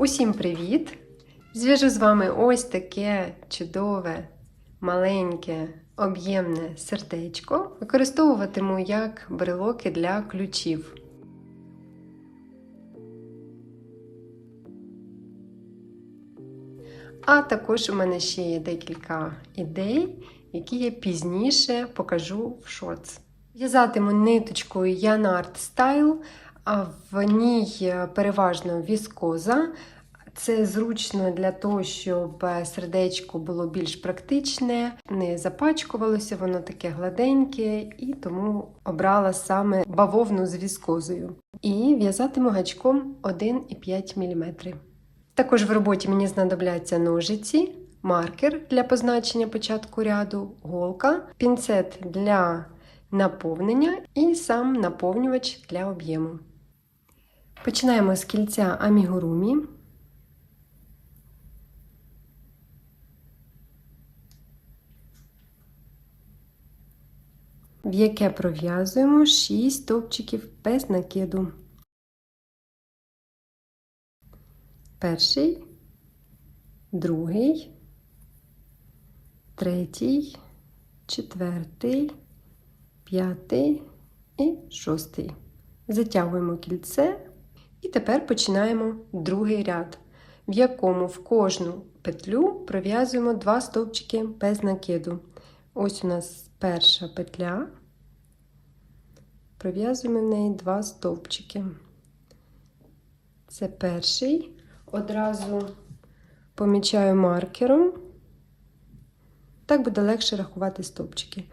Усім привіт! Зв'яжу з вами ось таке чудове, маленьке, об'ємне сердечко. Використовуватиму як брелоки для ключів. А також у мене ще є декілька ідей, які я пізніше покажу в шоц. В'язатиму ниточкою Yarn Style, в ній переважно віскоза. Це зручно для того, щоб сердечко було більш практичне, не запачкувалося, воно таке гладеньке, і тому обрала саме бавовну з віскозою. І в'язатиму гачком 1,5 мм. Також в роботі мені знадобляться ножиці, маркер для позначення початку ряду, голка, пінцет для наповнення і сам наповнювач для об'єму. Починаємо з кільця амігурумі. в яке пров'язуємо 6 стовпчиків без накиду. Перший, другий, третій, четвертий, п'ятий і шостий. Затягуємо кільце і тепер починаємо другий ряд, в якому в кожну петлю пров'язуємо 2 стовпчики без накиду. Ось у нас перша петля, пров'язуємо в неї два стовпчики. Це перший, одразу помічаю маркером, так буде легше рахувати стовпчики.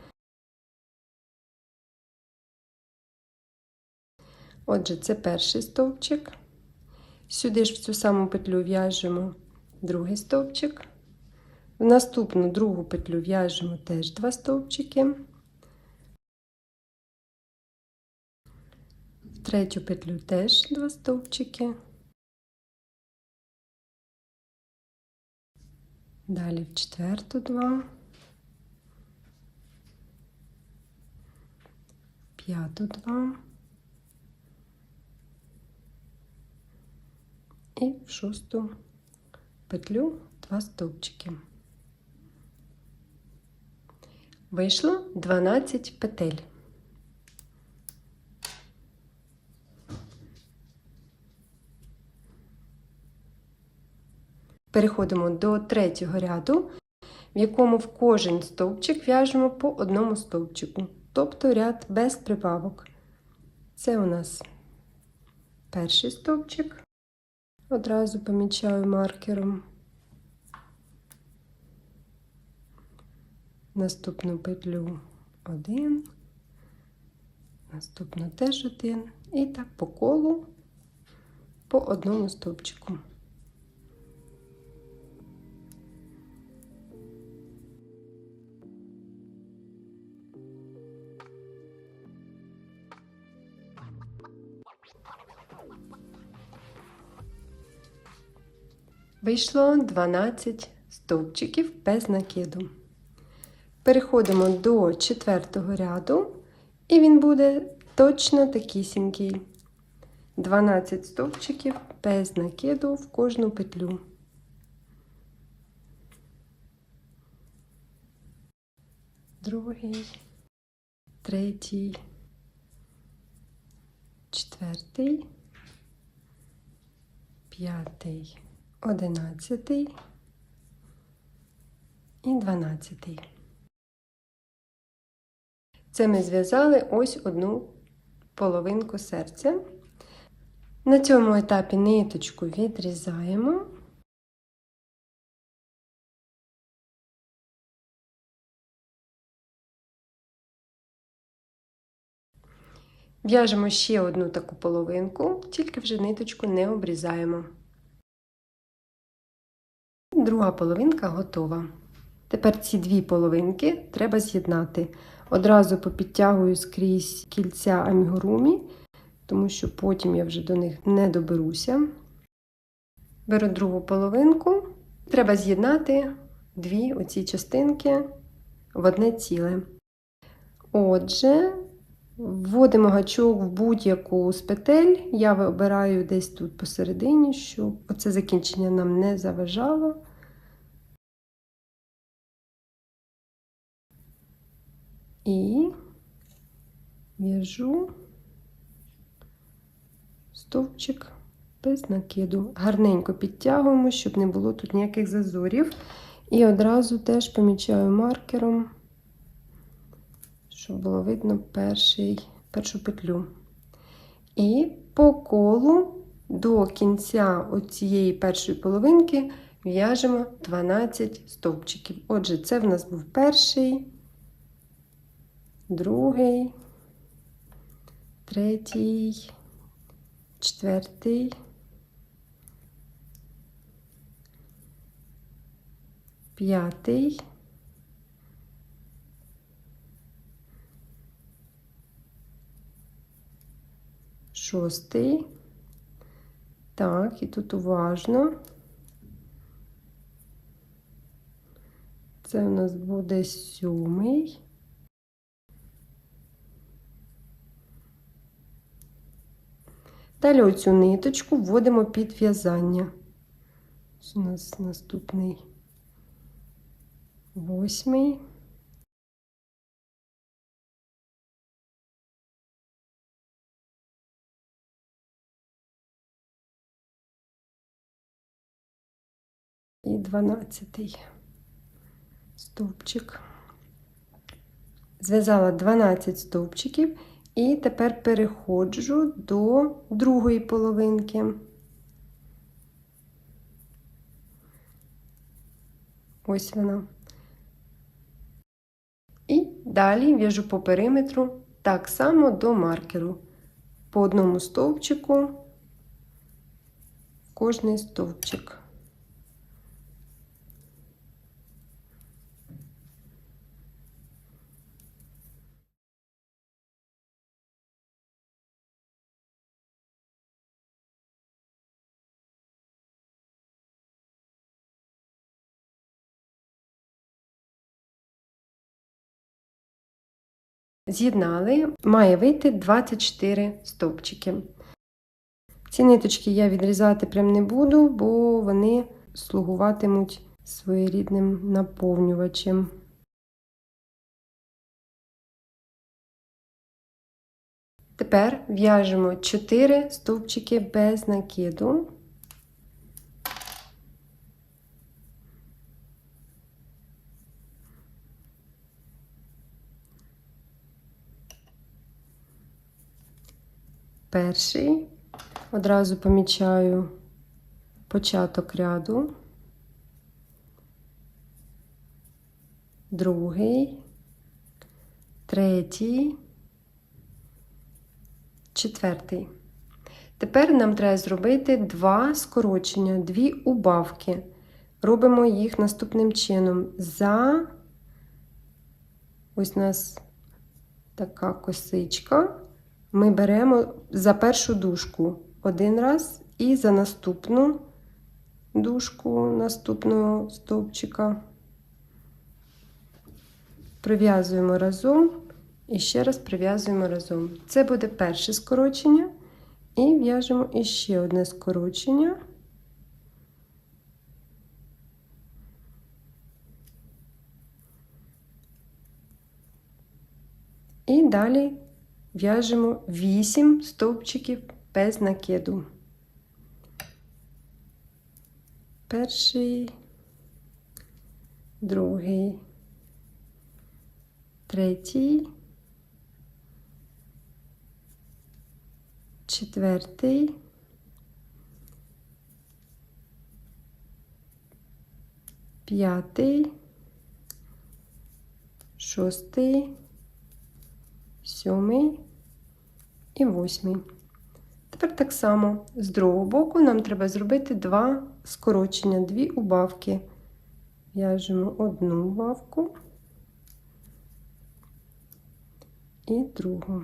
Отже, це перший стовпчик. Сюди ж в цю саму петлю в'яжемо другий стовпчик. В наступну другу петлю в'яжемо теж два стовпчики. В третю петлю теж два стовпчики. Далі в четверту два. П'яту два. І в шосту петлю два стовпчики. Вийшло 12 петель. Переходимо до третього ряду, в якому в кожен стовпчик в'яжемо по одному стовпчику, тобто ряд без прибавок. Це у нас перший стовпчик, одразу помічаю маркером. наступну петлю один, наступну теж один, і так по колу по одному стовпчику. Вийшло 12 стовпчиків без накиду. Переходимо до четвертого ряду, і він буде точно такісінький. 12 стовпчиків без накиду в кожну петлю. Другий, третій, четвертий, п'ятий, одинадцятий і дванадцятий. Це ми зв'язали ось одну половинку серця. На цьому етапі ниточку відрізаємо. В'яжемо ще одну таку половинку, тільки вже ниточку не обрізаємо. Друга половинка готова. Тепер ці дві половинки треба з'єднати. Одразу попідтягую скрізь кільця амігурумі, тому що потім я вже до них не доберуся. Беру другу половинку, треба з'єднати дві оці частинки в одне ціле. Отже, Вводимо гачок в будь-яку з петель. Я вибираю десь тут посередині, щоб оце закінчення нам не заважало. І в'яжу стовпчик без накиду. Гарненько підтягуємо, щоб не було тут ніяких зазорів. І одразу теж помічаю маркером, щоб було видно перший, першу петлю. І по колу до кінця цієї першої половинки в'яжемо 12 стовпчиків. Отже, це в нас був перший, другий, третій, четвертий. П'ятий. Шостий. Так, і тут уважно. Це у нас буде сьомий. Далі оцю ниточку вводимо під в'язання. У нас наступний восьмий. І дванадцятий стовпчик. Зв'язала 12 стовпчиків і тепер переходжу до другої половинки. Ось вона. І далі в'яжу по периметру так само до маркеру. По одному стовпчику кожний стовпчик. З'єднали, має вийти 24 стовпчики. Ці ниточки я відрізати прям не буду, бо вони слугуватимуть своєрідним наповнювачем. Тепер в'яжемо 4 стовпчики без накиду. Перший, одразу помічаю початок ряду, другий, третій, четвертий. Тепер нам треба зробити два скорочення, дві убавки. Робимо їх наступним чином. За ось у нас така косичка ми беремо за першу дужку один раз і за наступну дужку наступного стовпчика прив'язуємо разом і ще раз прив'язуємо разом. Це буде перше скорочення, і в'яжемо іще одне скорочення. І далі в'яжемо 8 стовпчиків без накиду. Перший, другий, третій, четвертий, п'ятий, шостий, сьомий і восьмий. Тепер так само з другого боку нам треба зробити два скорочення, дві убавки. В'яжемо одну убавку і другу.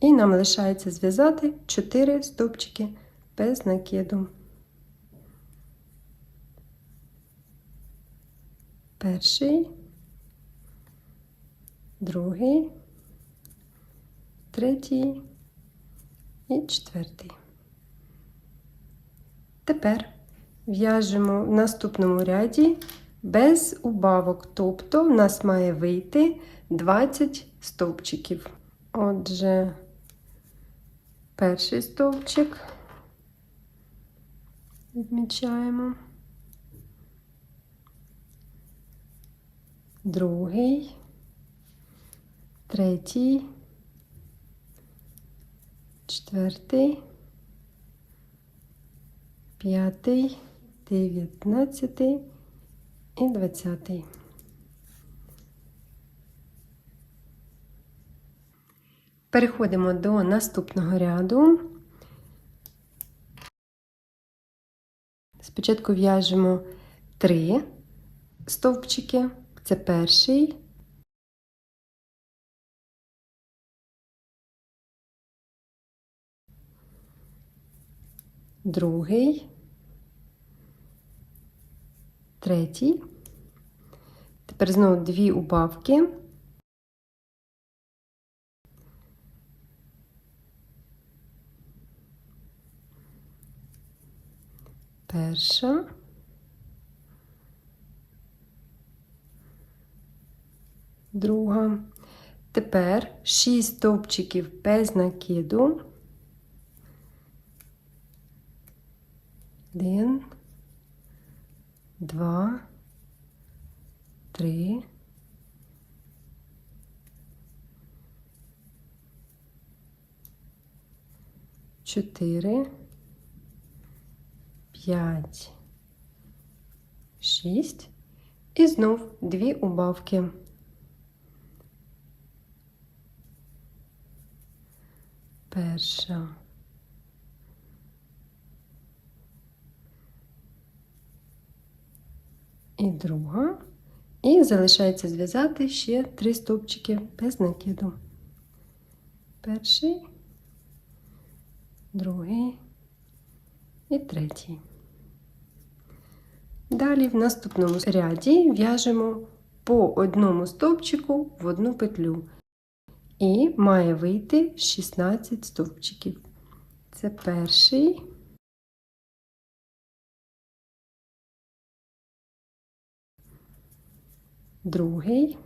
І нам лишається зв'язати 4 стовпчики без накиду. Перший, другий, третій і четвертий. Тепер в'яжемо в наступному ряді без убавок, тобто в нас має вийти 20 стовпчиків. Отже, перший стовпчик відмічаємо. Другий, третій, четвертий, п'ятий, дев'ятнадцятий і двадцятий. Переходимо до наступного ряду. Спочатку в'яжемо три стовпчики. Це перший. Другий. Третій. Тепер знову дві убавки. Перша. Друга. Тепер 6 стовпчиків без накиду. Один, два, три. Чотири, п'ять, шість і знов дві убавки. Перша. І друга. І залишається зв'язати ще три стовпчики без накиду. Перший, другий і третій. Далі в наступному ряді в'яжемо по одному стовпчику в одну петлю. І має вийти 16 стовпчиків. Це перший. Другий,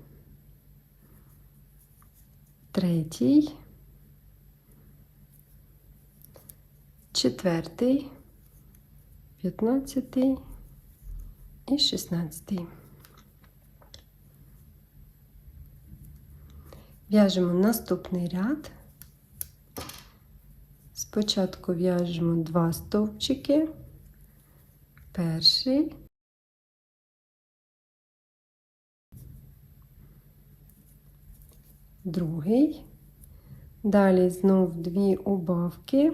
третій, четвертий, п'ятнадцятий і шістнадцятий. В'яжемо наступний ряд. Спочатку в'яжемо два стовпчики, перший, другий, далі знов дві убавки.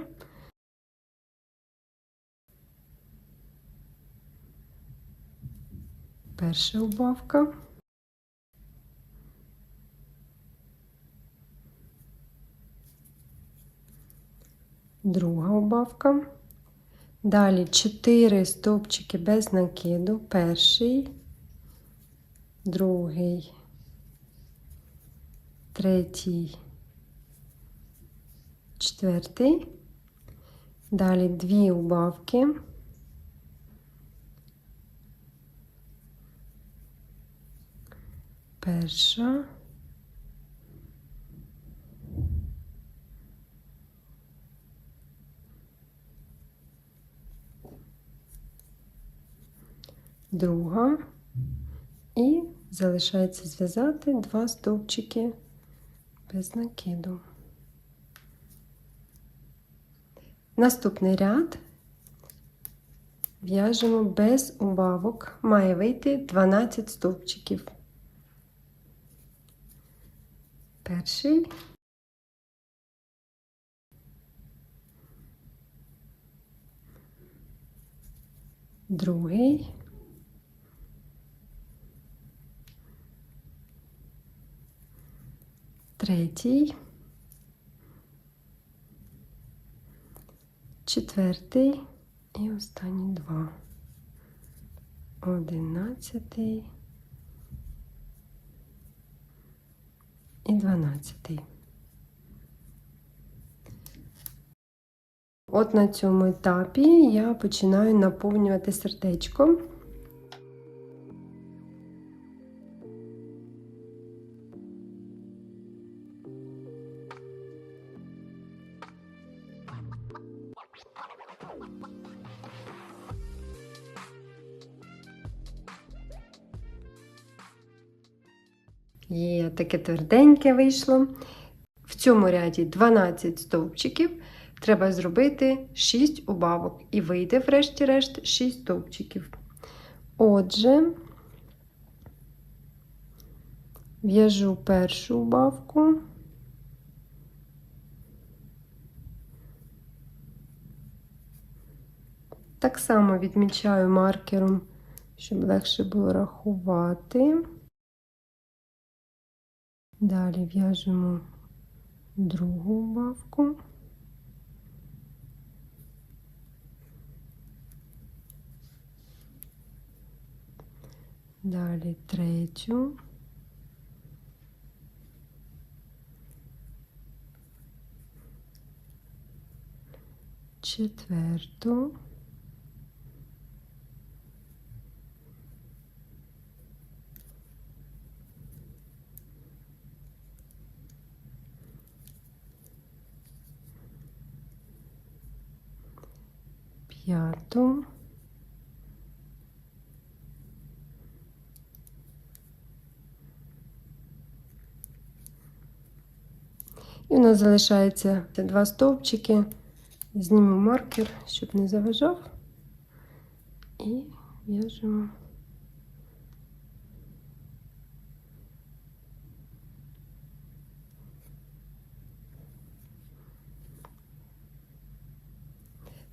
Перша убавка. Друга убавка. Далі 4 стовпчики без накиду. Перший, другий, третій, четвертий. Далі дві убавки. Перша. Друга. І залишається зв'язати два стовпчики без накиду. Наступний ряд в'яжемо без убавок, має вийти 12 стовпчиків. Перший, другий, третій, четвертий. І останні два. Одинадцятий дванадцятий. От на цьому етапі я починаю наповнювати сердечко. Є таке тверденьке вийшло. В цьому ряді 12 стовпчиків. Треба зробити 6 убавок і вийде, врешті-решт, 6 стовпчиків. Отже, в'яжу першу убавку. Так само відмічаю маркером, щоб легше було рахувати. Далі в'яжемо другу убавку. Далі третю. Четверту. П'яту. І у нас залишається два стовпчики. Знімемо маркер, щоб не заважав. І в'яжемо.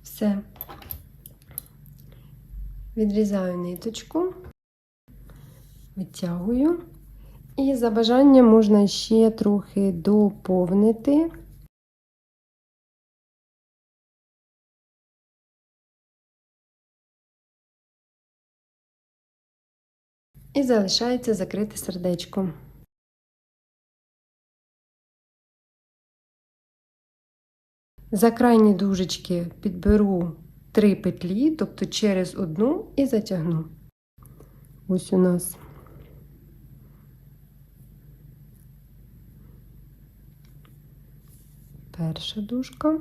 Все. Відрізаю ниточку, витягую. І за бажанням можна ще трохи доповнити. І залишається закрити сердечко. За крайні дужечки підберу три петлі, тобто через одну і затягну. Ось у нас перша дужка.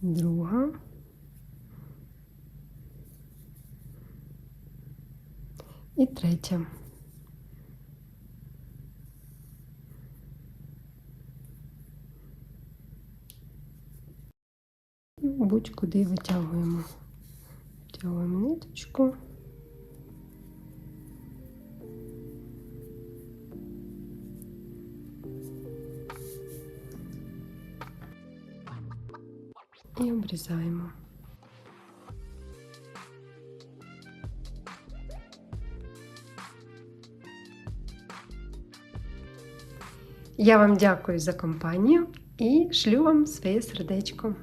Друга. І третя. І будь-куди витягуємо. Втягуємо ниточку. І обрізаємо. Я вам дякую за компанію і шлю вам своє сердечко.